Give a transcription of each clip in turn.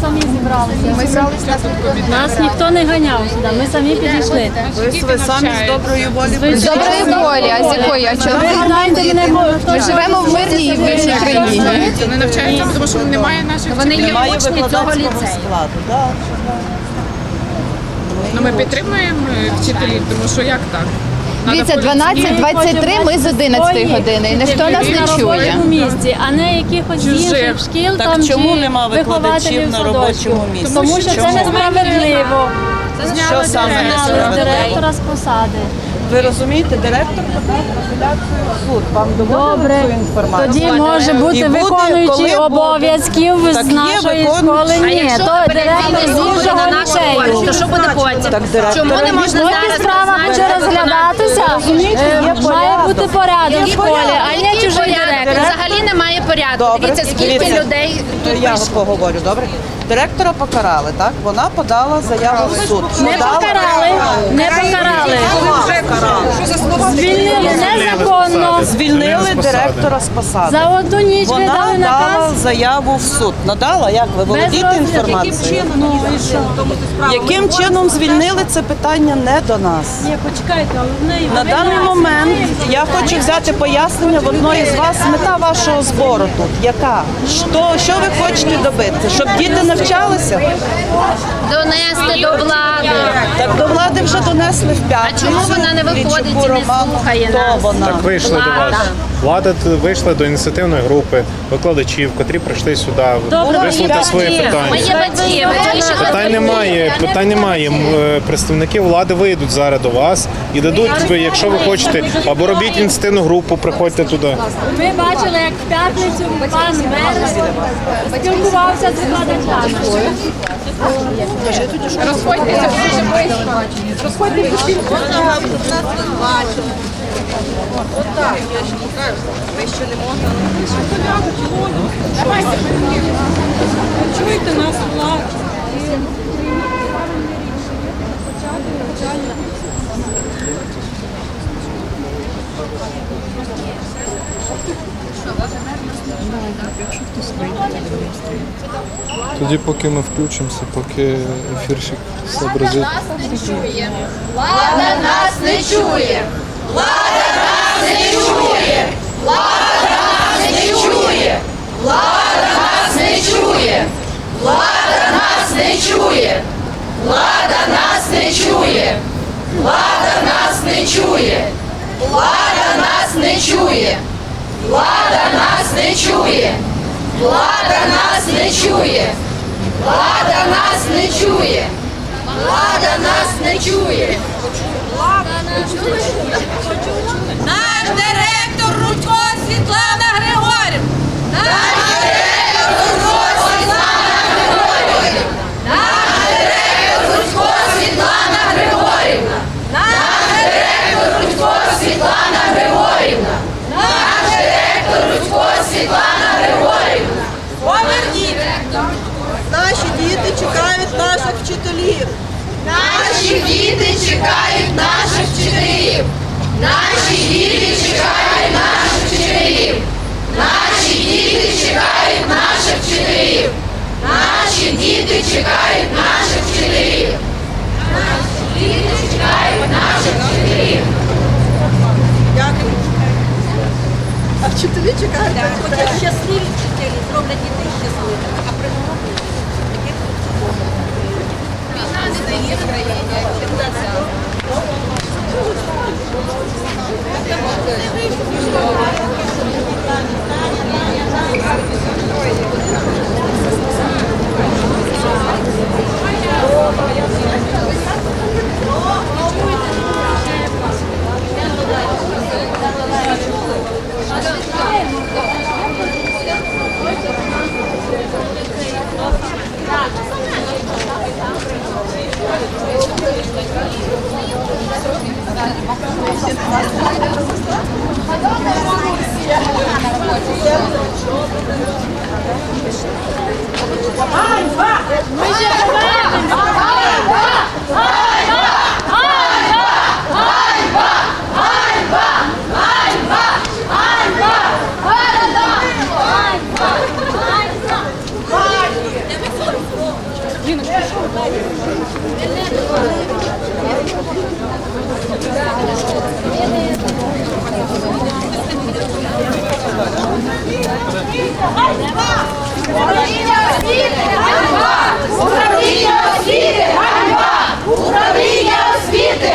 самі зібралися. Ми зібралися нас ніхто Нас ніхто не ганяв сюди, ми самі підійшли. Ви самі з доброї волі з доброї волі, а з якої? А чого? Ви Ми живемо в мирній і вільній країні. Вони навчаються, тому що немає наших Вони є учні цього ліцею. Ну, ми підтримуємо вчителів, тому що як так? Дивіться, поліцію. 12-23, ми з 11 години, і ніхто нас не чує. робочому місці, а не якихось інших шкіл Так там чому чи нема викладачів на садочку. робочому місці? Тому що це Чому? несправедливо. Що саме Зняли несправедливо? директора з посади. Ви розумієте, директор подав апеляцію в суд. Вам доводили Добре, цю інформацію? тоді може бути буде, виконуючий буде. обов'язків Так з є нашої виконуючий. школи. Ні, то директор з іншого ліцею. То що буде потім? Так директор Чому не можна зараз справа буде розглядатися, е, має порядок. бути порядок в школі, а не Який чужий порядок? директор. Взагалі немає порядку. Добре, Дивіться, скільки дивіться. людей То тут я прийшло. поговорю, добре? Директора покарали, так? Вона подала заяву в суд. Не Подала- покарали, не покарали. Звільнили незаконно. Звільнили директора з посади. За одну ніч Вона видали дала наказ. заяву в суд. Надала? Як ви володієте розгляду. інформацією? Яким чином звільнили це питання не до нас? Ні, почекайте, але в неї На даний момент я хочу взяти пояснення в одної з вас. Мета вашого збору тут яка? Що, що ви хочете добити? Щоб діти навчалися? Донести до влади. Так до влади вже донесли в п'ятницю. чому вона не виходить і не слухає нас? вона? Так вийшли до вас. Влада вийшла до ініціативної групи викладачів, котрі прийшли сюди Добре, висловити свої Ми є батьки, ми вирішили. Питань немає, питань немає. Представники влади вийдуть зараз до вас і дадуть, ви, якщо ви хочете, або робіть ініціативну групу, приходьте туди. Ви бачили, як в п'ятницю пан мер спілкувався з викладачами. Розходьтеся дуже близько. Розходьтеся близько. Нас не бачили. Я ж не кажу, вище не можна. Чуєте нас, влад. Тоді, поки ми включимося, поки ефірщик сообразить. Влада нас не чує. Влада нас не чує. Влада нас не чує. Влада нас не чує. Влада нас не чує. Влада нас не чує. Влада нас не чує. Влада нас не чує. Влада нас не чує. Влада нас не чує. Влада нас не чує. Влада нас не чує. Наш директор Рудько Світлана Григорівна. Наш директор Рудько Світлана Григорівна. Наш директор Рудько Світлана Григорівна. Наш директор Рудько Світлана Григорівна. Наш директор Рудько Світлана Григорівна. Поверніть. Наші діти чекають наших вчителів. Наші діти чекають наших вчителів. Наші діти чекають наших вчителів. Наші діти чекають наших вчителів. Наші діти чекають наших вчителів. Наші діти чекають наших вчителів. Дякую. А вчителі чекають. Хоча щасливі вчителі зроблять дітей щасливими. А при Дає в країні. Управління освіти ганьба! Управління освіти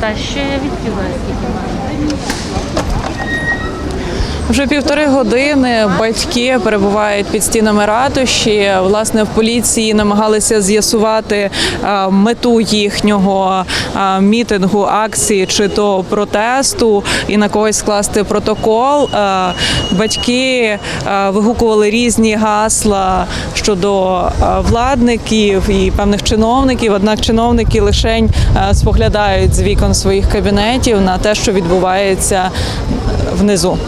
Та ще я відпіваю, скільки маю. Вже півтори години батьки перебувають під стінами ратуші. Власне, в поліції намагалися з'ясувати е, мету їхнього е, мітингу, акції чи то протесту і на когось скласти протокол. Е, Батьки вигукували різні гасла щодо владників і певних чиновників. Однак чиновники лишень споглядають з вікон своїх кабінетів на те, що відбувається внизу.